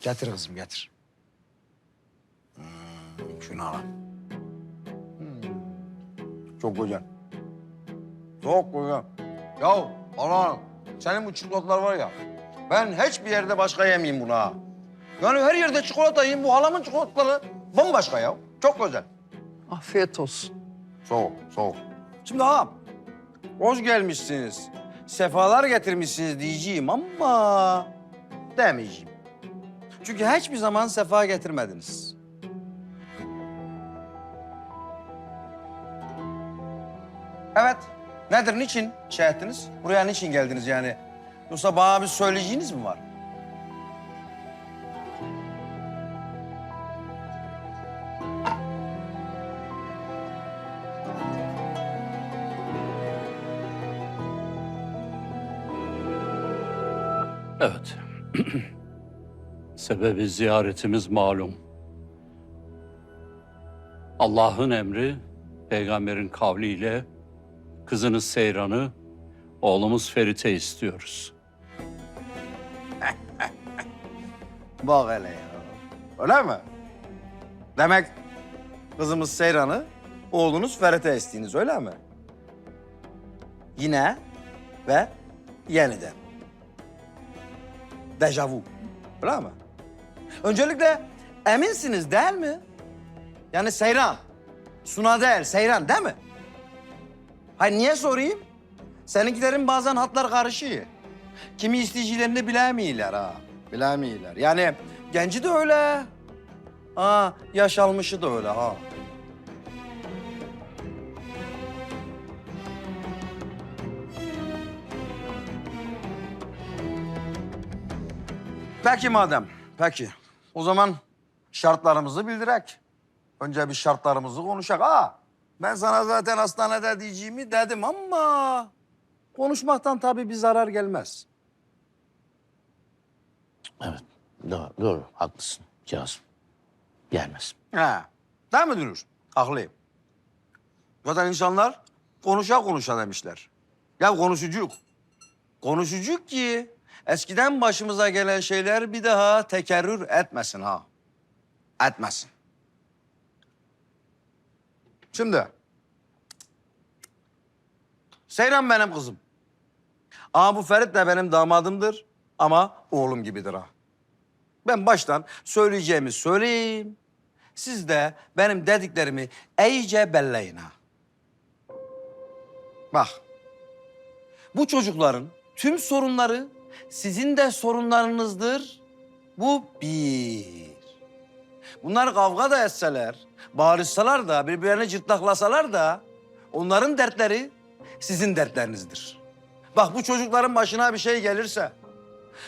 Getir kızım getir. Hmm, şunu al. Hmm, Çok güzel. Çok güzel. Ya Allah'ım senin bu çikolatalar var ya. Ben hiçbir yerde başka yemeyeyim bunu ha. Yani her yerde çikolata yiyeyim. Bu halamın çikolataları bambaşka ya. Çok güzel. Afiyet olsun. Soğuk, soğuk. Şimdi ağam, hoş gelmişsiniz. Sefalar getirmişsiniz diyeceğim ama demeyeceğim. Çünkü hiçbir zaman sefa getirmediniz. Evet, nedir, niçin şey ettiniz? Buraya niçin geldiniz yani? Yoksa bana bir söyleyeceğiniz mi var? Evet. Sebebi ziyaretimiz malum. Allah'ın emri, peygamberin kavliyle kızınız Seyran'ı, oğlumuz Ferit'e istiyoruz. Bak hele ya. Öyle mi? Demek kızımız Seyran'ı, oğlunuz Ferit'e estiğiniz öyle mi? Yine ve yeniden. Dejavu. Öyle mi? Öncelikle eminsiniz değil mi? Yani Seyran. Suna değil, Seyran değil mi? Hayır niye sorayım? Seninkilerin bazen hatlar karışıyor. Kimi isteyicilerini bilemiyorlar ha. Bilemiyorlar. Yani genci de öyle. Ha, yaş almışı da öyle ha. Peki madem, peki. O zaman şartlarımızı bildirek. Önce bir şartlarımızı konuşak. Ha, ben sana zaten hastanede diyeceğimi dedim ama... ...konuşmaktan tabii bir zarar gelmez. Evet, doğru, doğru. Haklısın Kazım. Gelmez. He. Değil mi Dünür? Haklıyım. Zaten insanlar konuşa konuşa demişler. Ya konuşucuk. Konuşucuk ki eskiden başımıza gelen şeyler bir daha tekerrür etmesin ha. Etmesin. Şimdi. Seyran benim kızım. Ama bu Ferit de benim damadımdır ama oğlum gibidir ha. Ben baştan söyleyeceğimi söyleyeyim. Siz de benim dediklerimi iyice belleyin ha. Bak. Bu çocukların tüm sorunları sizin de sorunlarınızdır. Bu bir. Bunlar kavga da etseler, bağırışsalar da, birbirlerini cırtlaklasalar da onların dertleri sizin dertlerinizdir. Bak bu çocukların başına bir şey gelirse,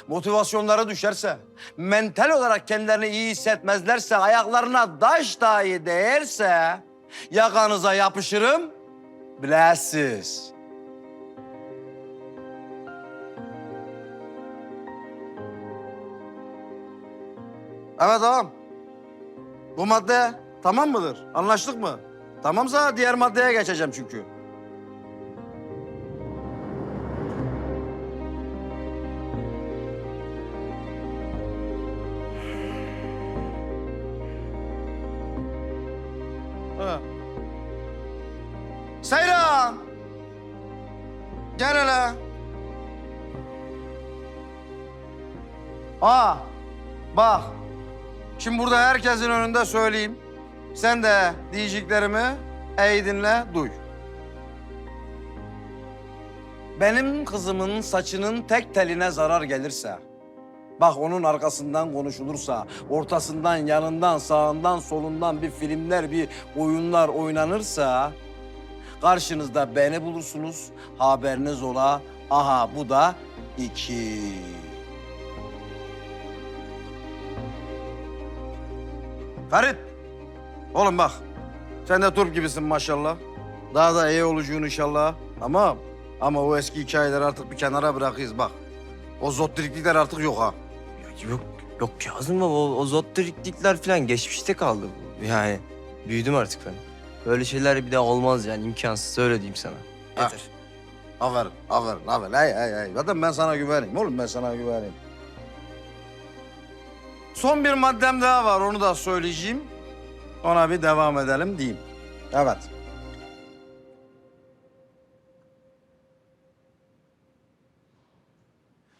motivasyonları düşerse, mental olarak kendilerini iyi hissetmezlerse, ayaklarına taş dahi değerse yakanıza yapışırım, bilesiz. Evet ağam. Bu madde tamam mıdır? Anlaştık mı? Tamamsa diğer maddeye geçeceğim çünkü. Ha. Seyran! Gel hele. Aa, bak. Şimdi burada herkesin önünde söyleyeyim. Sen de diyeceklerimi iyi dinle, duy. Benim kızımın saçının tek teline zarar gelirse, bak onun arkasından konuşulursa, ortasından, yanından, sağından, solundan bir filmler, bir oyunlar oynanırsa... ...karşınızda beni bulursunuz, haberiniz ola. Aha bu da iki. Ferit, oğlum bak. Sen de turp gibisin maşallah. Daha da iyi olacaksın inşallah. Tamam. Ama o eski hikayeleri artık bir kenara bırakıyız bak. O zottiriklikler artık yok ha. Yok yok Kazım baba o, o zottiriklikler falan geçmişte kaldı. Yani büyüdüm artık ben. Böyle şeyler bir daha olmaz yani imkansız öyle diyeyim sana. Ha. Yeter. Aferin, aferin, aferin. Hey, hey, hey. Zaten ben sana güveneyim oğlum, ben sana güveneyim. Son bir maddem daha var onu da söyleyeceğim. Ona bir devam edelim diyeyim. Evet.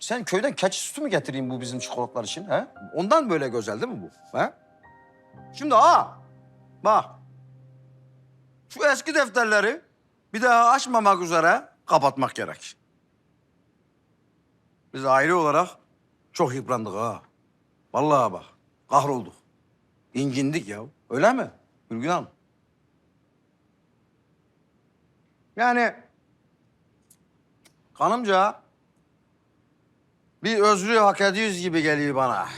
Sen köyden keçi sütü mü getireyim bu bizim çikolatlar için? He? Ondan böyle güzel değil mi bu? He? Şimdi ha, bak. Şu eski defterleri bir daha açmamak üzere kapatmak gerek. Biz aile olarak çok yıprandık ha. Vallahi bak, kahrolduk. İncindik ya. Öyle mi Gülgün Hanım? Yani kanımca bir özrü hak ediyoruz gibi geliyor bana.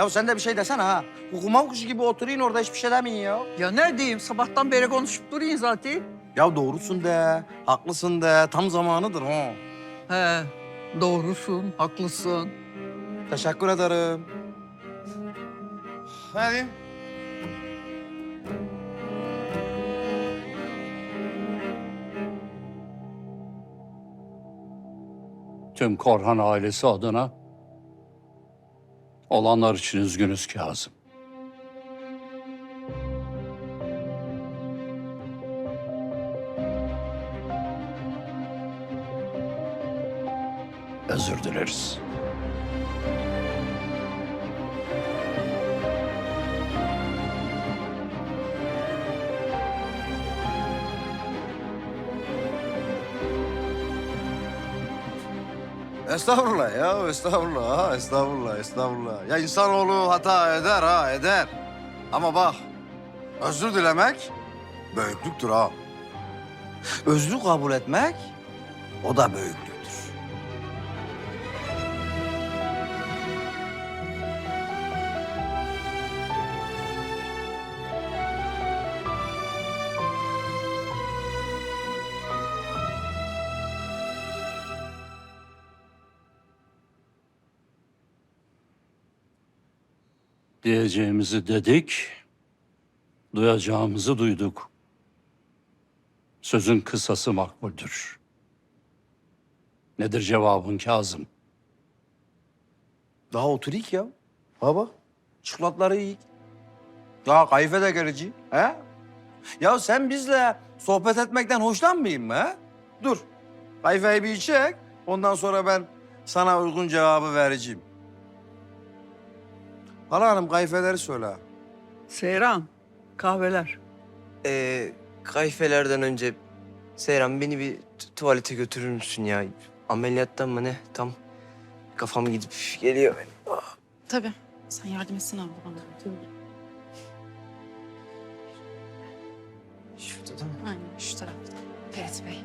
Ya sen de bir şey desene ha. Hukuma kuşu gibi oturayım orada hiçbir şey demeyin ya. Ya ne diyeyim sabahtan beri konuşup durayım zaten. Ya doğrusun de, haklısın de, tam zamanıdır ha. He doğrusun, haklısın. Teşekkür ederim. Hadi. Tüm Korhan ailesi adına olanlar için üzgünüz Kazım. Özür dileriz. Estağfurullah ya, estağfurullah ha, estağfurullah, estağfurullah. Ya insanoğlu hata eder ha, eder. Ama bak, özür dilemek büyüklüktür ha. Özrü kabul etmek, o da büyüklüktür. Diyeceğimizi dedik, duyacağımızı duyduk. Sözün kısası makbuldür. Nedir cevabın Kazım? Daha oturik ya. Baba, çikolatları yiyik. Ya kayfe de gelici, he? Ya sen bizle sohbet etmekten hoşlanmayayım mı, he? Dur, kayfeyi bir içek. Ondan sonra ben sana uygun cevabı vereceğim. Hala Hanım kayfeleri söyle. Seyran, kahveler. Ee, kayfelerden önce Seyran beni bir tu- tuvalete götürür müsün ya? Ameliyattan mı ne? Tam kafam gidip geliyor benim. Ah. Tabii. Sen yardım etsene abla bana. Şurada da mı? Aynen şu tarafta. Ferit Bey.